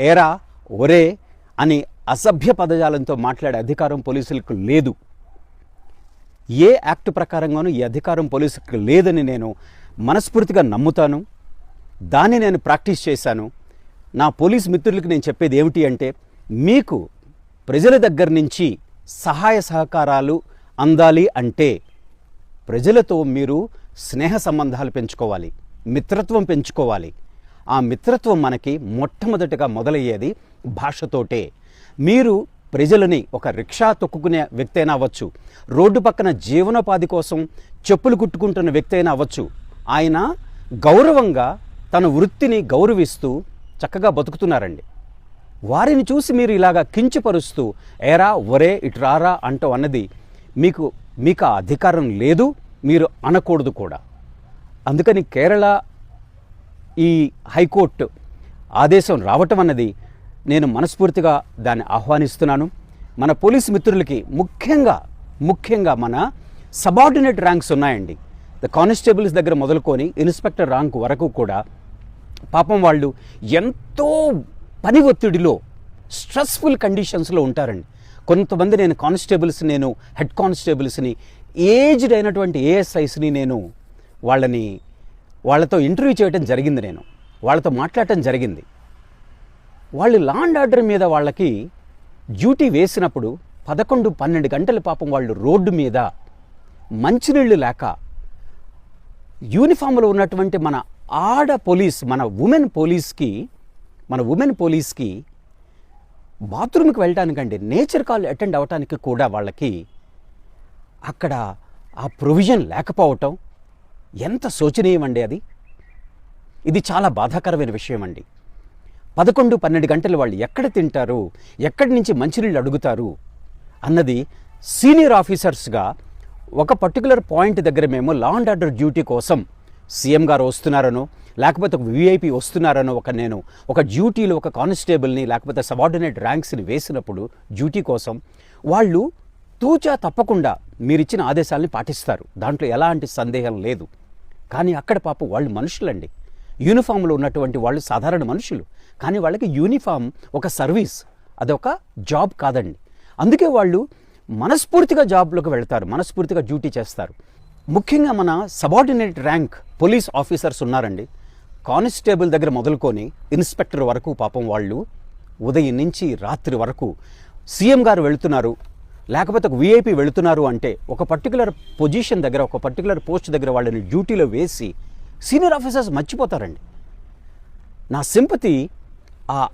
ఏరా ఒరే అని అసభ్య పదజాలంతో మాట్లాడే అధికారం పోలీసులకు లేదు. ఏ యాక్ట్ ప్రకారంగానూ ఈ అధికారం పోలీసులకు లేదని నేను మనస్ఫూర్తిగా నమ్ముతాను. దాన్ని నేను ప్రాక్టీస్ చేశాను. నా పోలీస్ మిత్రులకు నేను చెప్పేది ఏమిటి అంటే మీకు ప్రజల దగ్గర నుంచి సహాయ సహకారాలు అందాలి అంటే ప్రజలతో మీరు స్నేహ సంబంధాలు పెంచుకోవాలి మిత్రత్వం పెంచుకోవాలి. ఆ మిత్రత్వం మనకి మొట్టమొదటిగా మొదలయ్యేది భాషతోటే. మీరు ప్రజలని ఒక రిక్షా తొక్కుకునే వ్యక్తి అయినా అవ్వచ్చు రోడ్డు పక్కన జీవనోపాధి కోసం చెప్పులు కుట్టుకుంటున్న వ్యక్తి అయినా అవ్వచ్చు. ఆయన గౌరవంగా తన వృత్తిని గౌరవిస్తూ చక్కగా బతుకుతున్నారండి. వారిని చూసి మీరు ఇలాగా కించపరుస్తూ ఏరా ఒరే ఇటు రారా అంటూ అన్నది మీకు మీకు ఆ అధికారం లేదు మీరు అనకూడదు కూడా. అందుకని కేరళ ఈ హైకోర్టు ఆదేశం రావటం అన్నది నేను మనస్ఫూర్తిగా దాన్ని ఆహ్వానిస్తున్నాను. మన పోలీస్ మిత్రులకి ముఖ్యంగా ముఖ్యంగా మన సబార్డినేట్ ర్యాంక్స్ ఉన్నాయండి. ద కానిస్టేబుల్స్ దగ్గర మొదలుకొని ఇన్స్పెక్టర్ ర్యాంక్ వరకు కూడా పాపం వాళ్ళు ఎంతో పని ఒత్తిడిలో స్ట్రెస్ఫుల్ కండిషన్స్లో ఉంటారండి. కొంతమంది నేను కానిస్టేబుల్స్ నేను హెడ్ కానిస్టేబుల్స్ని ఏజ్డ్ అయినటువంటి ఏఎస్ఐస్ని నేను వాళ్ళని వాళ్ళతో ఇంటర్వ్యూ చేయడం జరిగింది నేను. వాళ్ళతో మాట్లాడటం జరిగింది. వాళ్ళు లా అండ్ ఆర్డర్ మీద వాళ్ళకి డ్యూటీ వేసినప్పుడు పదకొండు పన్నెండు గంటల పాపం వాళ్ళు రోడ్డు మీద మంచినీళ్ళు లేక యూనిఫామ్లో ఉన్నటువంటి మన ఆడ పోలీస్ మన ఉమెన్ పోలీస్కి మన ఉమెన్ పోలీస్కి బాత్రూమ్కి వెళ్ళడానికండి నేచర్ కాల్ అటెండ్ అవ్వటానికి కూడా వాళ్ళకి అక్కడ ఆ ప్రొవిజన్ లేకపోవటం ఎంత శోచనీయమండి అది? ఇది చాలా బాధాకరమైన విషయం అండి పదకొండు పన్నెండు గంటలు వాళ్ళు ఎక్కడ తింటారు? ఎక్కడి నుంచి మంచినీళ్ళు అడుగుతారు? అన్నది సీనియర్ ఆఫీసర్స్గా ఒక పర్టికులర్ పాయింట్ దగ్గర మేము లా అండ్ ఆర్డర్ డ్యూటీ కోసం సీఎం గారు వస్తున్నారనో లేకపోతే ఒక విఐపి వస్తున్నారనో ఒక నేను ఒక డ్యూటీలో ఒక కానిస్టేబుల్ని లేకపోతే సబార్డినేట్ ర్యాంక్స్ని వేసినప్పుడు డ్యూటీ కోసం వాళ్ళు తూచా తప్పకుండా మీరిచ్చిన ఆదేశాలని పాటిస్తారు. దాంట్లో ఎలాంటి సందేహం లేదు. కానీ అక్కడ పాపం వాళ్ళు మనుషులండి. యూనిఫామ్లో ఉన్నటువంటి వాళ్ళు సాధారణ మనుషులు. కానీ వాళ్ళకి యూనిఫామ్ ఒక సర్వీస్ అదొక జాబ్ కాదండి. అందుకే వాళ్ళు మనస్ఫూర్తిగా జాబ్లోకి వెళ్తారు మనస్ఫూర్తిగా డ్యూటీ చేస్తారు. ముఖ్యంగా మన సబార్డినేట్ ర్యాంక్ పోలీస్ ఆఫీసర్స్ ఉన్నారండి. కానిస్టేబుల్ దగ్గర మొదలుకొని ఇన్స్పెక్టర్ వరకు పాపం వాళ్ళు ఉదయం నుంచి రాత్రి వరకు సీఎం గారు వెళుతున్నారు. లేకపోతే ఒక విఐపి వెళుతున్నారు అంటే ఒక పర్టికులర్ పొజిషన్ దగ్గర ఒక పర్టికులర్ పోస్ట్ దగ్గర వాళ్ళని డ్యూటీలో వేసి సీనియర్ ఆఫీసర్స్ మర్చిపోతారండి. నా సింపతి ఆ